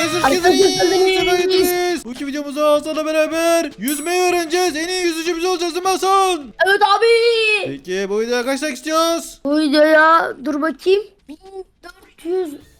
Nasıl Arkadaşlar, geldiniz? Sefa geldiniz. geldiniz. Bu iki videomuzda Hasan'la beraber yüzmeyi öğreneceğiz. En iyi yüzücümüz olacağız değil mi Hasan? Evet abi. Peki bu videoya kaç like istiyoruz? Bu videoya dur bakayım.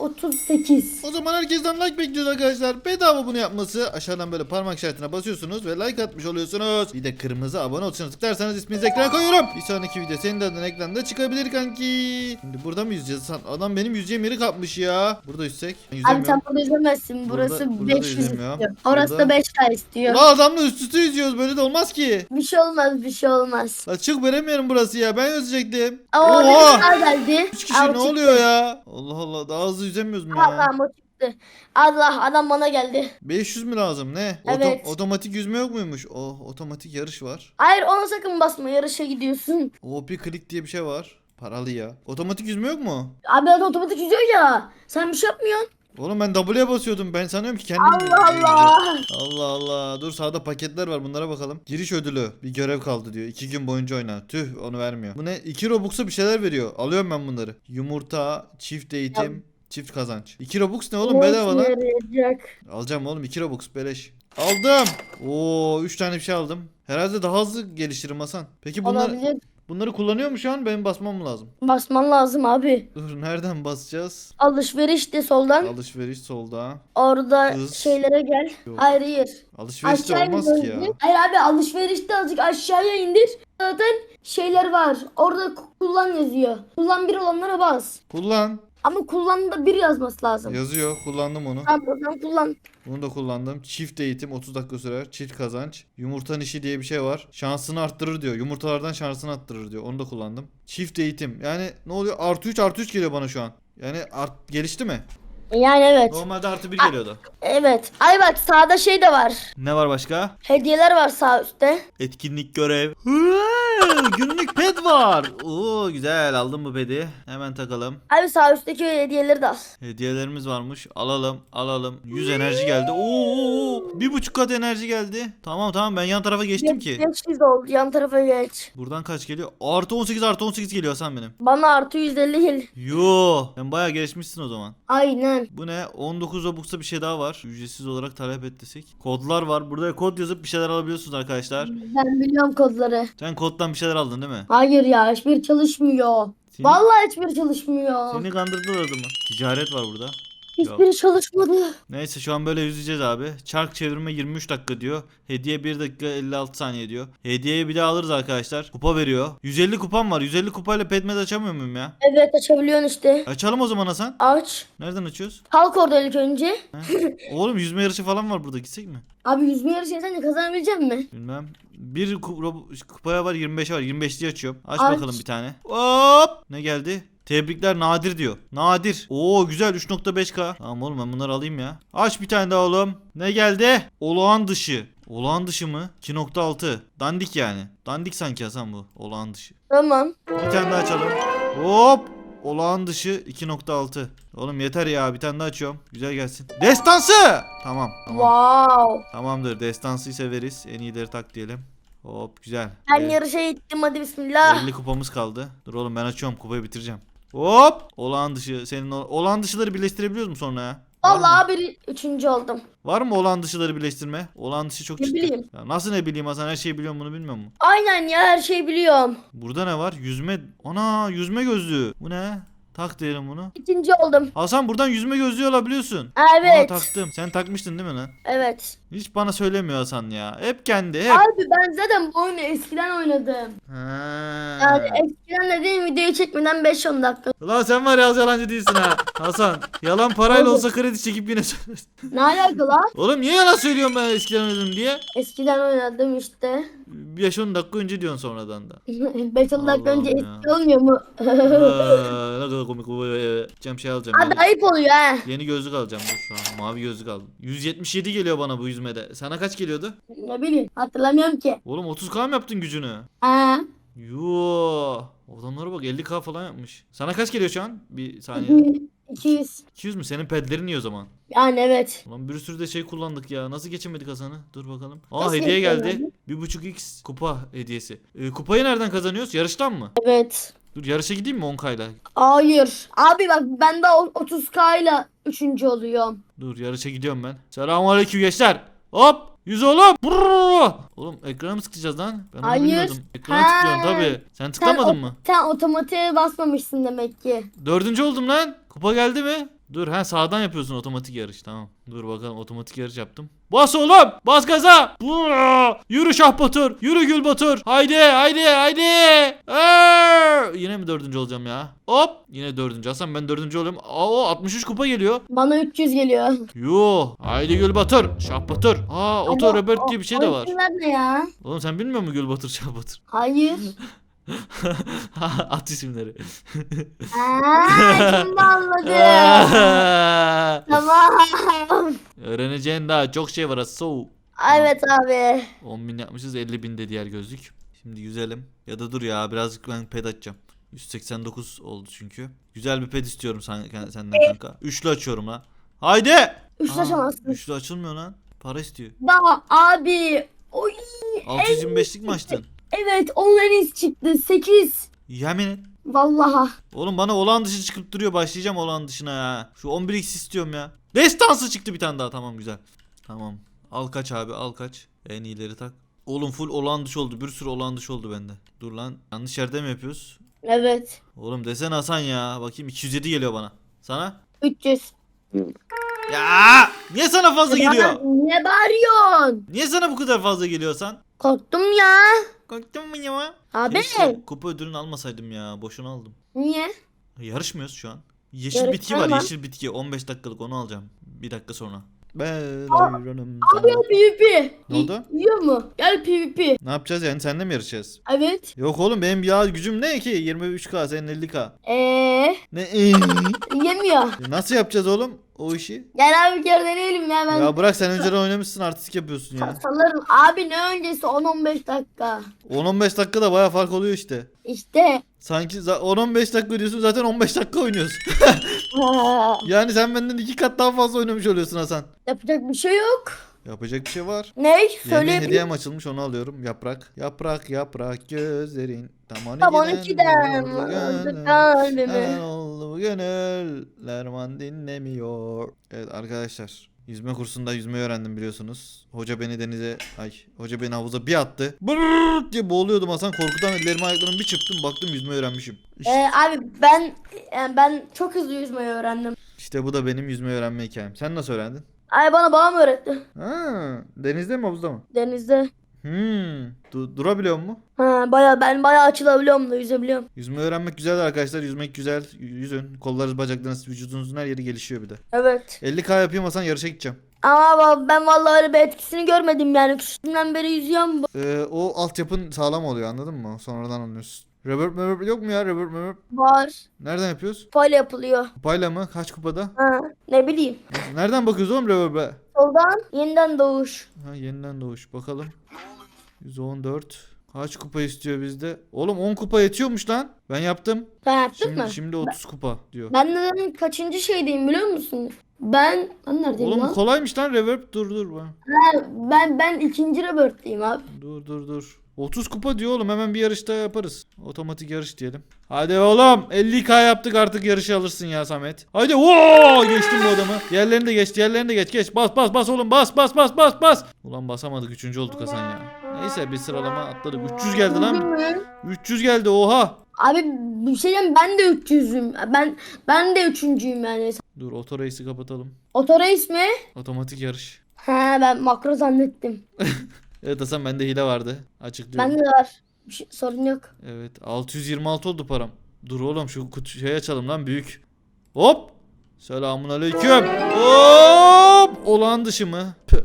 1438. O zaman herkesten like bekliyoruz arkadaşlar. Bedava bunu yapması. Aşağıdan böyle parmak işaretine basıyorsunuz ve like atmış oluyorsunuz. Bir de kırmızı abone ol tuşuna tıklarsanız isminizi ekrana koyuyorum. Bir sonraki video senin de adın ekranda çıkabilir kanki. Şimdi burada mı yüzeceğiz? Adam benim yüzeceğim yeri kapmış ya. Burada yüzsek. Ben Abi yüzemiyorum. sen burada yüzemezsin. Burada- Burası burada da 500 yüzemiyorum. istiyor. Orası Burada- da 5K istiyor. Ulan adamla üst üste yüzüyoruz. Böyle de olmaz ki. Bir şey olmaz bir şey olmaz. Açık veremiyorum burası ya. Ben yüzecektim. Aa, Oha! Geldi. Üç kişi Aa, ne çıktı. oluyor ya? Allah Allah daha hızlı yüzemiyoruz mu ya? Allah'ım o çıktı. Allah adam bana geldi. 500 mü lazım ne? Oto- Evet. otomatik yüzme yok muymuş? Oh otomatik yarış var. Hayır ona sakın basma yarışa gidiyorsun. O bir klik diye bir şey var. Paralı ya. Otomatik yüzme yok mu? Abi ben otomatik yüzüyor ya. Sen bir şey yapmıyorsun. Oğlum ben W'ye basıyordum. Ben sanıyorum ki kendim Allah. Allah. Allah Allah. Dur sağda paketler var bunlara bakalım. Giriş ödülü. Bir görev kaldı diyor. 2 gün boyunca oyna. Tüh onu vermiyor. Bu ne? 2 Robux'a bir şeyler veriyor. Alıyorum ben bunları. Yumurta, çift eğitim, çift kazanç. 2 Robux ne oğlum bedava lan. Yarayacak. Alacağım oğlum 2 Robux beleş. Aldım. Oo 3 tane bir şey aldım. Herhalde daha hızlı geliştiririm Hasan. Peki bunlar Olabilir. bunları kullanıyor mu şu an? Benim basmam mı lazım? Basman lazım abi. Dur nereden basacağız? Alışveriş de soldan. Alışveriş solda. Orada Hız. şeylere gel. Yok. Hayır hayır. Alışveriş de Aşağıya olmaz ki ya. indir. Hayır abi alışverişte azıcık aşağıya indir. Zaten şeyler var. Orada ku- kullan yazıyor. Kullan bir olanlara bas. Kullan. Ama kullan da bir yazması lazım. Yazıyor. Kullandım onu. Tamam buradan kullan. Bunu da kullandım. Çift eğitim 30 dakika sürer. Çift kazanç. Yumurtanın işi diye bir şey var. Şansını arttırır diyor. Yumurtalardan şansını arttırır diyor. Onu da kullandım. Çift eğitim. Yani ne oluyor? Artı 3 artı 3 geliyor bana şu an. Yani art gelişti mi? Yani evet. Normalde artı 1 geliyordu. Evet. Ay bak sağda şey de var. Ne var başka? Hediyeler var sağ üstte. Etkinlik görev. Günlük ped var. Oo güzel aldım bu pedi. Hemen takalım. Abi sağ üstteki hediyeleri de al. Hediyelerimiz varmış. Alalım alalım. 100 enerji geldi. Oo bir buçuk kat enerji geldi. Tamam tamam ben yan tarafa geçtim ki. 500 oldu. Yan tarafa geç. Buradan kaç geliyor? Artı 18 artı 18 geliyor Hasan benim. Bana artı 150 gel. Yo sen bayağı gelişmişsin o zaman. Aynen. Bu ne? 19 Robux'ta bir şey daha var. Ücretsiz olarak talep et desek. Kodlar var. Burada kod yazıp bir şeyler alabiliyorsunuz arkadaşlar. Ben biliyorum kodları. Sen koddan bir şeyler aldın değil mi? Hayır ya hiçbir çalışmıyor. Seni, Vallahi hiçbir çalışmıyor. seni kandırdılar adamı. Ticaret var burada. Hiçbiri çalışmadı. Neyse şu an böyle yüzeceğiz abi. Çark çevirme 23 dakika diyor. Hediye 1 dakika 56 saniye diyor. Hediyeyi bir daha alırız arkadaşlar. Kupa veriyor. 150 kupam var. 150 kupayla petmed açamıyor muyum ya? Evet açabiliyorsun işte. Açalım o zaman Hasan. Aç. Nereden açıyoruz? Kalk orada ilk önce. Oğlum yüzme yarışı falan var burada gitsek mi? Abi yüzme yarışı sen de kazanabilecek misin? Bilmem. Bir ku- ro- kupaya var 25 var. 25'li açıyorum. Aç, Aç. bakalım bir tane. Hop! Ne geldi? Tebrikler nadir diyor. Nadir. Oo güzel 3.5k. Tamam oğlum ben bunları alayım ya. Aç bir tane daha oğlum. Ne geldi? Olağan dışı. Olağan dışı mı? 2.6. Dandik yani. Dandik sanki Hasan bu. Olağan dışı. Tamam. Bir tane daha açalım. Hop! Olağan dışı 2.6. Oğlum yeter ya bir tane daha açıyorum. Güzel gelsin. Destansı! Tamam. Tamam. Wow. Tamamdır. Destansıyı severiz. En iyileri tak diyelim. Hop güzel. Ben Evet, yarışa gittim hadi bismillah. 50 kupamız kaldı. Dur oğlum ben açıyorum kupayı bitireceğim. Hop! Olağan dışı. Senin o- olağan dışıları birleştirebiliyoruz mu sonra ya? Var mı? Vallahi bir üçüncü oldum. Var mı olağan dışıları birleştirme? Olağan dışı çok Ne çıktı. bileyim. Ya nasıl ne bileyim Hasan her şeyi biliyorum bunu bilmiyor musun? Aynen ya her şeyi biliyorum. Burada ne var? Yüzme. Ana yüzme gözlüğü. Bu ne? Tak diyelim bunu. İkinci oldum. Hasan buradan yüzme gözlüğü alabiliyorsun. Evet. Aa, taktım. Sen takmıştın değil mi lan? Evet. Hiç bana söylemiyor Hasan ya. Hep kendi hep. Abi ben zaten bu oyunu eskiden oynadım. Ha. Yani eskiden dediğim videoyu çekmeden 5-10 dakika. Ulan sen var ya az yalancı değilsin ha. Hasan yalan parayla olsa kredi çekip yine söylersin. Ne alaka lan? Oğlum niye yalan söylüyorsun ben eskiden oynadım diye? Eskiden oynadım işte. 5-10 dakika önce diyorsun sonradan da. 5-10 dakika Allah'ım önce ya. eski olmuyor mu? Aa, ne kadar komik bu. Cem şey alacağım. Abi Yeni, ayıp oluyor ha. yeni gözlük alacağım dur şu an. Mavi gözlük aldım. 177 geliyor bana bu yüzmede. Sana kaç geliyordu? Ne bileyim hatırlamıyorum ki. Oğlum 30k mı yaptın gücünü? Ha. Yoo. Adamlara bak 50k falan yapmış. Sana kaç geliyor şu an? Bir saniye. 200. 200 mü? Senin pedlerin iyi o zaman. Yani evet. Ulan bir sürü de şey kullandık ya. Nasıl geçemedik Hasan'ı? Dur bakalım. Aa Nasıl hediye geldi. geçemedin? Bir buçuk x kupa hediyesi. Ee, kupayı nereden kazanıyoruz? Yarıştan mı? Evet. Dur yarışa gideyim mi 10K'yla? Hayır. Abi bak ben de o- 30k ile 3. oluyorum. Dur yarışa gidiyorum ben. Selamünaleyküm gençler. Hop. Yüz oğlum. Brrr. Oğlum ekrana mı tıklayacağız lan? Ben onu Hayır. bilmiyordum. Ekrana tıklıyorsun tabii. Sen tıklamadın mı? Sen otomatiğe basmamışsın demek ki. Dördüncü oldum lan. Kupa geldi mi? Dur ha sağdan yapıyorsun otomatik yarış tamam. Dur bakalım otomatik yarış yaptım. Bas oğlum bas gaza. Yürü Şah Batur. Yürü Gül Batur. Haydi haydi haydi. Aa! Yine mi dördüncü olacağım ya? Hop. Yine dördüncü. Hasan ben dördüncü oluyorum. Aa 63 kupa geliyor. Bana 300 geliyor. Yuh. Haydi Gül Batur. Şah Batur. Aa Oto Robert diye bir şey de var. ne ya? Oğlum sen bilmiyor musun Gül Batur Şah Batur? Hayır. At isimleri. Aa, şimdi anladım. tamam. Öğreneceğin daha çok şey var Aso. Evet abi. 10 bin yapmışız 50 bin de diğer gözlük. Şimdi yüzelim. Ya da dur ya birazcık ben ped açacağım. 189 oldu çünkü. Güzel bir ped istiyorum sen, senden kanka. Üçlü açıyorum la. Haydi. Aa, taşamazsın. Üçlü açılmıyor lan. Para istiyor. Daha abi. Oy. 625'lik mi açtın? Evet online iz çıktı. 8. Yemin et. Vallahi. Oğlum bana olan dışı çıkıp duruyor. Başlayacağım olan dışına ya. Şu 11x istiyorum ya. Destansı çıktı bir tane daha. Tamam güzel. Tamam. Al kaç abi al kaç. En iyileri tak. Oğlum full olan dışı oldu. Bir sürü olan dışı oldu bende. Dur lan. Yanlış yerde mi yapıyoruz? Evet. Oğlum desene Hasan ya. Bakayım 207 geliyor bana. Sana? 300. Ya! Niye sana fazla geliyor? Ne bağırıyorsun? Niye sana bu kadar fazla geliyor Hasan? Korktum ya. Korktun mu ya? Abi. Keşke kupa ödülünü almasaydım ya. Boşuna aldım. Niye? Yarışmıyoruz şu an. Yeşil Yarış bitki var ama. yeşil bitki. 15 dakikalık onu alacağım. Bir dakika sonra. Ben hayranım Abi. PvP. Ne oldu? Yiyor mu? Gel PvP. Ne yapacağız yani seninle mi yarışacağız? Evet. Yok oğlum benim ya gücüm ne ki? 23k senin 50k. Eee Ne? ee? yemiyor. Nasıl yapacağız oğlum o işi? Gel abi bir kere deneyelim ya ben. Ya bırak sen önceden oynamışsın artistik yapıyorsun ya. Salarım. Abi ne öncesi 10-15 dakika. 10-15 dakikada baya fark oluyor işte. İşte. Sanki za- 10-15 dakika diyorsun zaten 15 dakika oynuyorsun. yani sen benden iki kat daha fazla oynamış oluyorsun Hasan. Yapacak bir şey yok. Yapacak bir şey var. Ne? Yeni Söyleyebilirim. hediyem açılmış onu alıyorum. Yaprak. Yaprak yaprak gözlerin. Tam 12'den. Tam 12'den vurdu vurdu gönlüm. kalbimi. Hemen oldu bu gönül. Lerman dinlemiyor. Evet arkadaşlar. Yüzme kursunda yüzmeyi öğrendim biliyorsunuz. Hoca beni denize, ay hoca beni havuza bir attı. Brrrr diye boğuluyordum Hasan. Korkudan ellerimi ayaklarımı bir çırptım. Baktım yüzmeyi öğrenmişim. İşte, Ee, abi ben yani ben çok hızlı yüzmeyi öğrendim. işte bu da benim yüzmeyi öğrenme hikayem. Sen nasıl öğrendin? Ay bana babam öğretti. Ha, denizde mi havuzda mı? Denizde. Hmm, du- durabiliyor mu? Ha baya ben baya açılabiliyorum da yüzebiliyorum. Yüzme öğrenmek güzel arkadaşlar. Yüzmek güzel. Yüzün. Kollarınız, bacaklarınız, vücudunuzun her yeri gelişiyor bir de. Evet. 50k yapayım Hasan yarışa gideceğim. Ama va- ben vallahi öyle bir etkisini görmedim yani. Küçüklüğümden beri yüzüyorum. Ee, o altyapın sağlam oluyor anladın mı? Sonradan anlıyorsun. Reverb reverb yok mu ya reverb reverb? Var. Nereden yapıyoruz? Payla yapılıyor. Kupayla mı? Kaç kupada? Ha ne bileyim. Nereden bakıyoruz oğlum reverb'e? Soldan yeniden doğuş. Ha yeniden doğuş bakalım. 114. Kaç kupa istiyor bizde? Oğlum 10 kupa yetiyormuş lan. Ben yaptım. Sen yaptın Şimdi, mı? şimdi 30 kupa diyor. Ben neden kaçıncı şeydeyim biliyor musun? Ben ben neredeyim Oğlum lan? kolaymış lan reverb. Dur dur. bak. Ha, ben ben ikinci Robert'teyim abi. Dur dur dur. 30 kupa diyor oğlum hemen bir yarışta yaparız. Otomatik yarış diyelim. Hadi oğlum 50k yaptık artık yarışı alırsın ya Samet. Hadi ooo geçtim bu adamı. Yerlerini de geç yerlerini de geç geç. Bas bas bas oğlum bas bas bas bas bas. Ulan basamadık 3. olduk Hasan ya. Neyse bir sıralama atladık. 300 geldi lan. 300 geldi oha. Abi bir şey diyeyim ben de 300'üm. Ben ben de üçüncüyüm yani. Dur oto race'i kapatalım. Otoreis mi? Otomatik yarış. Ha ben makro zannettim. Evet Hasan bende hile vardı. Açıklıyorum. Bende de var. Bir şey, sorun yok. Evet 626 oldu param. Dur oğlum şu kutu şey açalım lan büyük. Hop. Selamun aleyküm. Hop. Olan dışı mı? Püh.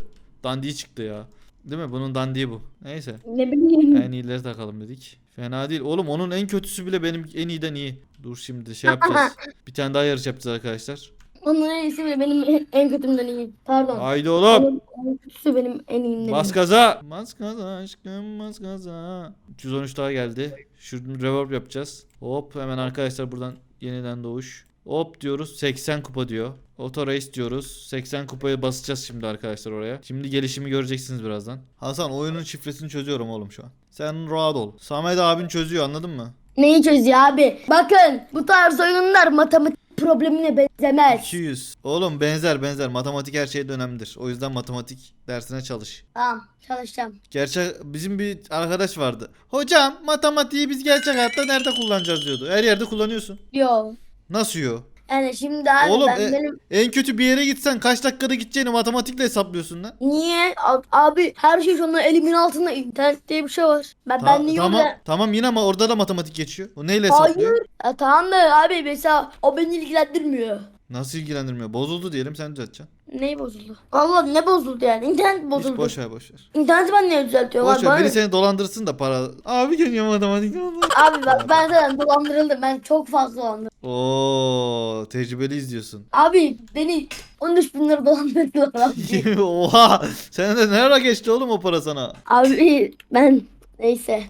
Dandiği çıktı ya. Değil mi? Bunun dandiği bu. Neyse. Ne bileyim. En iyileri takalım dedik. Fena değil. Oğlum onun en kötüsü bile benim en iyiden iyi. Dur şimdi şey yapacağız. Bir tane daha yarış yapacağız arkadaşlar. Onun en iyisi bile benim en- en kötümden iyi. Pardon. Haydi oğlum. En kötüsü benim en iyimden Bas iyi. gaza. Bas gaza aşkım bas gaza. 313 daha geldi. Şuradan reverb yapacağız. Hop hemen arkadaşlar buradan yeniden doğuş. Hop diyoruz 80 kupa diyor. Auto race diyoruz. 80 kupayı basacağız şimdi arkadaşlar oraya. Şimdi gelişimi göreceksiniz birazdan. Hasan oyunun şifresini çözüyorum oğlum şu an. Sen rahat ol. Samet abin çözüyor anladın mı? Neyi çözüyor abi? Bakın bu tarz oyunlar matematik problemine benzemez. 200. Oğlum benzer benzer. Matematik her şeyde önemlidir. O yüzden matematik dersine çalış. Tamam çalışacağım. Gerçek bizim bir arkadaş vardı. Hocam matematiği biz gerçek hayatta nerede kullanacağız diyordu. Her yerde kullanıyorsun. Yo. Nasıl yo? Yani şimdi abi Oğlum, ben e- benim En kötü bir yere gitsen kaç dakikada gideceğini matematikle hesaplıyorsun lan. niye A- abi her şey şu anda elimin altında internet diye bir şey var. Ben Ta- ben niye tamam orada- tamam yine ama orada da matematik geçiyor. O neyle hesaplıyor? Hayır. Ya tamam da abi mesela o beni ilgilendirmiyor. Nasıl ilgilendirmiyor? Bozuldu diyelim sen düzelteceksin. Neyi bozuldu? Allah ne bozuldu yani? İnternet Hiç bozuldu. boş ver boş ver. İnterneti ben niye düzeltiyorum Boş abi? ver Bana- biri seni dolandırsın da para. Abi geliyor matematik. Abi bak ben zaten dolandırıldım. Ben çok fazla dolandırıldım. Oo tecrübeli izliyorsun. Abi beni 13 bin lira dolandırdılar abi. Oha sen de nereye geçti oğlum o para sana? abi ben neyse.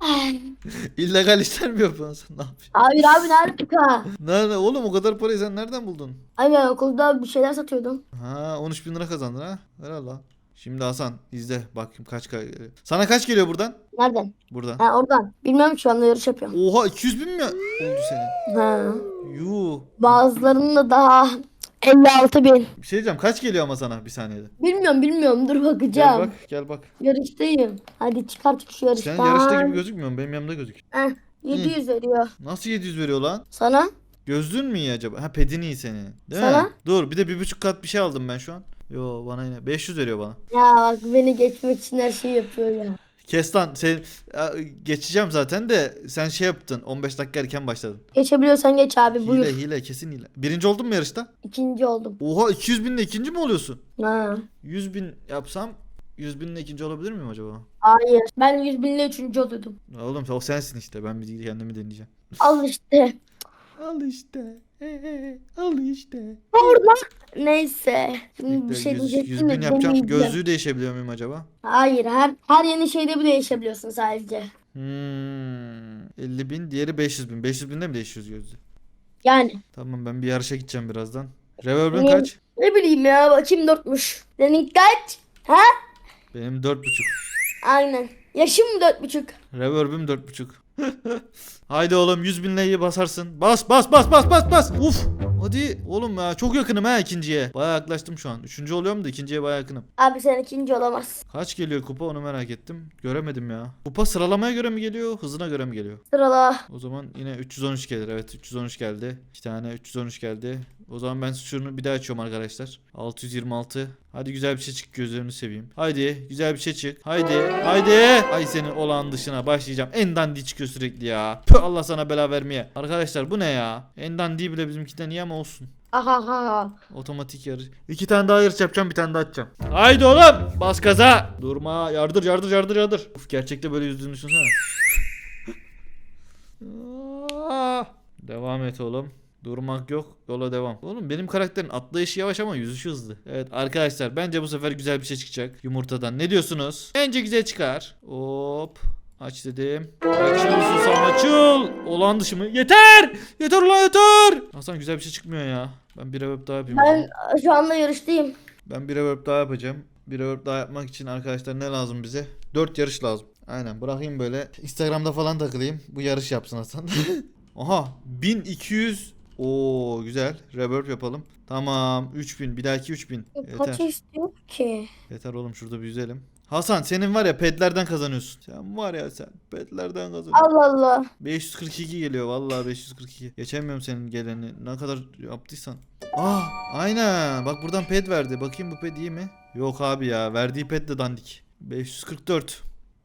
İllegal işler mi yapıyorsun sen ne yapıyorsun? Abi abi nerede ha? Nerede oğlum o kadar parayı sen nereden buldun? Abi ben okulda bir şeyler satıyordum. Ha 13 bin lira kazandın ha. Herhalde. Yuh Hasan izle bakayım kaç ka- Sana kaç geliyor buradan? Nereden? Buradan. Ha oradan. Bilmem şu anda yarış yapıyorum. Oha 200 bin mi oldu senin? Ha. Yuh. Bazılarının da daha 56 bin. Bir şey diyeceğim kaç geliyor ama sana bir saniyede? Bilmiyorum bilmiyorum dur Gel bakacağım. bak gel bak. Yarıştayım. Hadi çıkarttık şu yarıştan. Sen yarışta gibi gözükmüyorsun benim yanımda gözük. Heh, 700 veriyor. Nasıl 700 veriyor lan? Sana? Gözlüğün mü iyi acaba? Ha pedin iyi senin. Değil Sana? mi? Dur bir de bir buçuk kat bir şey aldım ben şu an. Yo bana yine 500 veriyor bana. Ya bak beni geçmek için her şeyi yapıyor ya. Kes lan sen ya, geçeceğim zaten de sen şey yaptın 15 dakika erken başladın. Geçebiliyorsan geç abi buyur. Hile hile kesin hile. Birinci oldun mu yarışta? İkinci oldum. Oha 200 binle ikinci mi oluyorsun? Ha. 100 bin yapsam 100 binle ikinci olabilir miyim acaba? Hayır. Ben 100 binle üçüncü oluyordum. Oğlum o sensin işte ben bir kendimi deneyeceğim. Al işte. Al işte. ee, al işte. Orada. Neyse. Şimdi bir Bekle, şey 100, 100 diyecektim de bin yapacağım. demeyeceğim. Gözlüğü değişebiliyor muyum acaba? Hayır. Her, her yeni şeyde bu değişebiliyorsun sadece. Hmm, 50 bin diğeri 500 bin. 500 binde mi değişiyoruz gözlüğü? Yani. Tamam ben bir yarışa gideceğim birazdan. Reverb'ün Ne? kaç? Ne bileyim ya bakayım dörtmüş. Senin kaç? Ha? Benim 4.5. Aynen. Yaşım dört buçuk. Reverb'üm 4.5. Haydi oğlum 100 binle iyi basarsın. Bas bas bas bas bas bas. Uf. Hadi oğlum ya çok yakınım ha ikinciye. Baya yaklaştım şu an. Üçüncü oluyorum da ikinciye baya yakınım. Abi sen ikinci olamazsın. Kaç geliyor kupa onu merak ettim. Göremedim ya. Kupa sıralamaya göre mi geliyor hızına göre mi geliyor? Sırala. O zaman yine 313 gelir. Evet 313 geldi. İki tane 313 geldi. O zaman ben şunu bir daha açıyorum arkadaşlar. 626. Hadi güzel bir şey çık gözlerini seveyim. Haydi güzel bir şey çık. Haydi. Haydi. Ay senin olağan dışına başlayacağım. En dandiği çıkıyor sürekli ya. Püh Allah sana bela vermeye. Arkadaşlar bu ne ya? En dandiği bile bizimkinden iyi ama olsun. Ahaha. Otomatik yarış. İki tane daha yarış yapacağım bir tane daha açacağım. Haydi oğlum bas gaza. Durma yardır yardır yardır yardır. Uf gerçekte böyle yüzdüğünü düşünsene. Devam et oğlum. Durmak yok. Yola devam. Oğlum benim karakterin atlayışı yavaş ama yüzüşü hızlı. Evet arkadaşlar bence bu sefer güzel bir şey çıkacak yumurtadan. Ne diyorsunuz? Bence güzel çıkar. Hop. Aç dedim. Açıl susam açıl. Olan dışı mı? Yeter. Yeter ulan yeter. Hasan güzel bir şey çıkmıyor ya. Ben bir reverb daha yapayım. Ben şu anda yarıştayım. Ben bir reverb daha yapacağım. Bir reverb daha yapmak için arkadaşlar ne lazım bize? 4 yarış lazım. Aynen bırakayım böyle. Instagram'da falan takılayım. Bu yarış yapsın Hasan. Aha 1200. Oo güzel. Reverb yapalım. Tamam 3000 bir dahaki 3000. Kaç Yeter. istiyor ki? Yeter oğlum şurada bir yüzelim. Hasan senin var ya pedlerden kazanıyorsun. Sen var ya sen pedlerden kazanıyorsun. Allah Allah. 542 geliyor vallahi 542. Geçemiyorum senin geleni. Ne kadar yaptıysan. Aa aynen. Bak buradan ped verdi. Bakayım bu ped iyi mi? Yok abi ya. Verdiği ped de dandik. 544.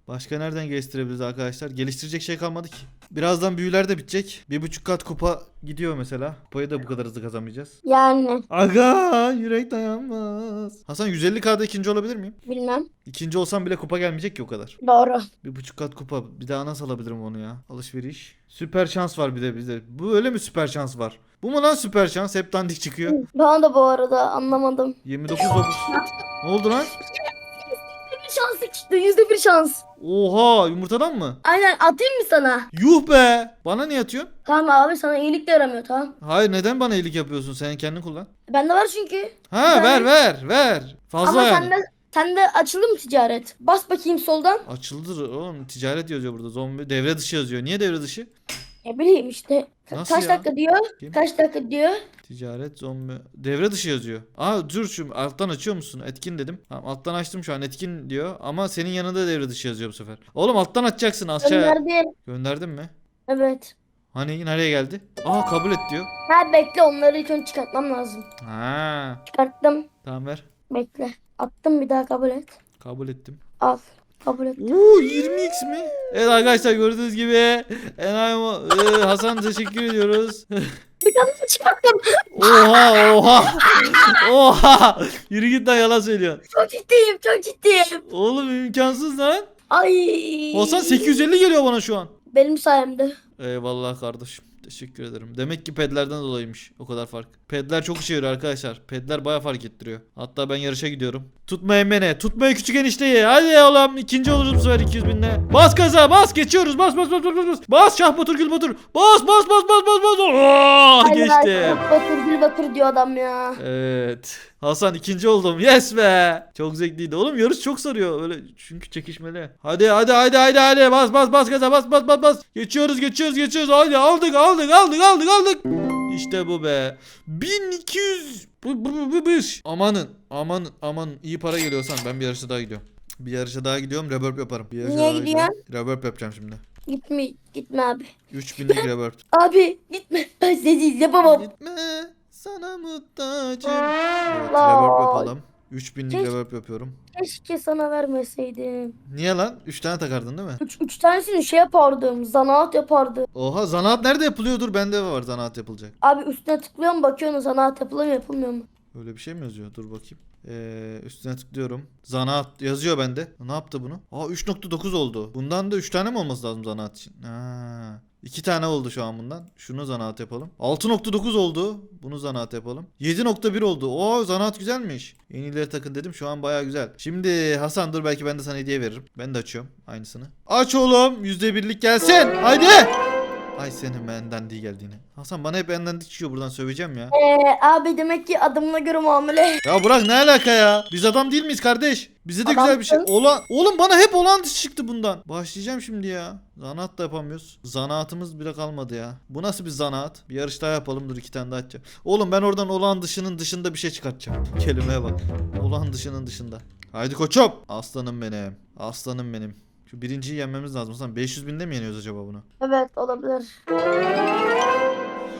Başka nereden geliştirebiliriz arkadaşlar? Geliştirecek şey kalmadı ki. Birazdan büyüler de bitecek. Bir buçuk kat kupa gidiyor mesela. Kupayı da bu kadar hızlı kazanmayacağız. Yani Aga yürek dayanmaz. Hasan 150k'da ikinci olabilir miyim? bilmem. İkinci olsam bile kupa gelmeyecek ki o kadar. Doğru. Bir buçuk kat kupa. Bir daha nasıl alabilirim onu ya? Alışveriş. Süper şans var bir de bizde. Bu öyle mi süper şans var? Bu mu lan süper şans? Hep dandik çıkıyor. Bana da bu arada anlamadım. 29 9. Ne oldu lan? Bir şans çıktı. Yüzde bir şans. Oha yumurtadan mı? Aynen atayım mı sana? Yuh be. Bana niye atıyorsun? Tamam abi sana iyilik de yaramıyor tamam. Hayır neden bana iyilik yapıyorsun? Sen kendin kullan. Bende var çünkü. Ha Ben- ver ver ver. Fazla Ama yani. sende Sende açıldı mı ticaret? Bas bakayım soldan. Açıldı oğlum ticaret yazıyor burada zombi devre dışı yazıyor. Niye devre dışı? Ne bileyim işte. Ka- Nasıl Kaç ya? dakika diyor? Kim? Kaç dakika diyor? Ticaret zombi devre dışı yazıyor. Aa dur şu alttan açıyor musun? Etkin dedim. Tamam alttan açtım şu an etkin diyor ama senin yanında devre dışı yazıyor bu sefer. Oğlum alttan açacaksın aşağıya. Gönderdi. Gönderdin mi? Evet. Hani nereye geldi? Aa kabul et diyor. Ha bekle onları ilk önce çıkartmam lazım. Ha Çıkarttım. tamam ver. Bekle. Attım bir daha kabul et. Kabul ettim. Al. Kabul. Oo 20x mi? Evet arkadaşlar gördüğünüz gibi Enayi Mo- Ee, Hasan teşekkür ediyoruz. Bir tane çıkarttım. oha oha. oha. Yürü git lan yalan söylüyorsun. Çok ciddiyim çok ciddiyim. Oğlum imkansız lan. Ay. Hasan 850 geliyor bana şu an. Benim sayemde. Eyvallah kardeşim. Teşekkür ederim. Demek ki pedlerden dolayıymış o kadar fark. Pedler çok işe yarıyor arkadaşlar. Pedler baya fark ettiriyor. Hatta ben yarışa gidiyorum. Tutmayın beni. Tutmayın küçük enişteyi. Hadi oğlum. ikinci oluruz bu sefer 200 binle. Bas gaza bas. Geçiyoruz. Bas bas bas bas bas. Bas, bas Şah Batur Gül Batur. Bas bas bas bas bas bas. Oh, Hayır, hayır, Batır gül batır diyor adam ya. Evet. Hasan ikinci oldum. Yes be. Çok zevkliydi. Oğlum yarış çok sarıyor. Öyle çünkü çekişmeli. Hadi hadi hadi hadi hadi. Bas bas bas gaza bas bas bas bas. Geçiyoruz geçiyoruz geçiyoruz. Hadi aldık aldık aldık aldık aldık. İşte bu be. 1200 bu, bu, bu, bu. Amanın amanın amanın iyi para geliyorsan ben bir yarışa daha gidiyorum. Bir yarışa daha gidiyorum reverb yaparım. Bir yarışa Niye daha gidiyorsun? gidiyorum. Reverb yapacağım şimdi. Gitme gitme abi. 3000'lik reverb. Abi gitme. Ben sessiz yapamam. Gitme sana muhtacım. Evet reverb yapalım. 3000'lik Keşke- reverb yapıyorum. Keşke sana vermeseydim. Niye lan? 3 tane takardın değil mi? Üç, üç tanesini şey yapardım. Zanaat yapardım. Oha zanaat nerede yapılıyor? Dur bende var zanaat yapılacak. Abi üstüne tıklıyorum bakıyorsun zanaat yapılıyor mu yapılmıyor mu? Öyle bir şey mi yazıyor? Dur bakayım. Ee, üstüne tıklıyorum. Zanaat yazıyor bende. Ne yaptı bunu? Aa 3.9 oldu. Bundan da 3 tane mi olması lazım zanaat için? Ha. 2 tane oldu şu an bundan. Şunu zanaat yapalım. 6.9 oldu. Bunu zanaat yapalım. 7.1 oldu. Oo zanaat güzelmiş. Yenileri takın dedim. Şu an baya güzel. Şimdi Hasan dur belki ben de sana hediye veririm. Ben de açıyorum aynısını. Aç oğlum. %1'lik gelsin. Haydi. Ay senin benden değil geldiğini. Hasan bana hep benden çıkıyor buradan söyleyeceğim ya. Ee, abi demek ki adımına göre muamele. Ya bırak ne alaka ya? Biz adam değil miyiz kardeş? Bize de güzel bir şey. Olan, oğlum bana hep olan çıktı bundan. Başlayacağım şimdi ya. Zanaat da yapamıyoruz. Zanaatımız bile kalmadı ya. Bu nasıl bir zanaat? Bir yarış daha yapalım dur iki tane daha açacağım. Oğlum ben oradan olan dışının dışında bir şey çıkartacağım. Kelimeye bak. Olan dışının dışında. Haydi koçum. Aslanım benim. Aslanım benim. Şu birinciyi yenmemiz lazım. Sen 500 binde mi yeniyoruz acaba bunu? Evet olabilir.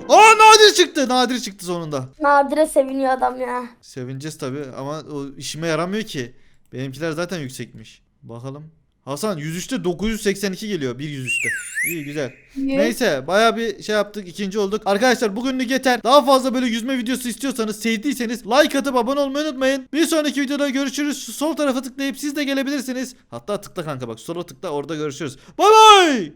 Aa nadir çıktı. Nadir çıktı sonunda. Nadire seviniyor adam ya. Sevineceğiz tabi ama o işime yaramıyor ki. Benimkiler zaten yüksekmiş. Bakalım. Hasan 103'te 982 geliyor. Bir 103'te. İyi güzel. Neyse baya bir şey yaptık. ikinci olduk. Arkadaşlar bugünlük yeter. Daha fazla böyle yüzme videosu istiyorsanız sevdiyseniz like atıp abone olmayı unutmayın. Bir sonraki videoda görüşürüz. Şu sol tarafa tıklayıp siz de gelebilirsiniz. Hatta tıkla kanka bak sola tıkla orada görüşürüz. Bay bay.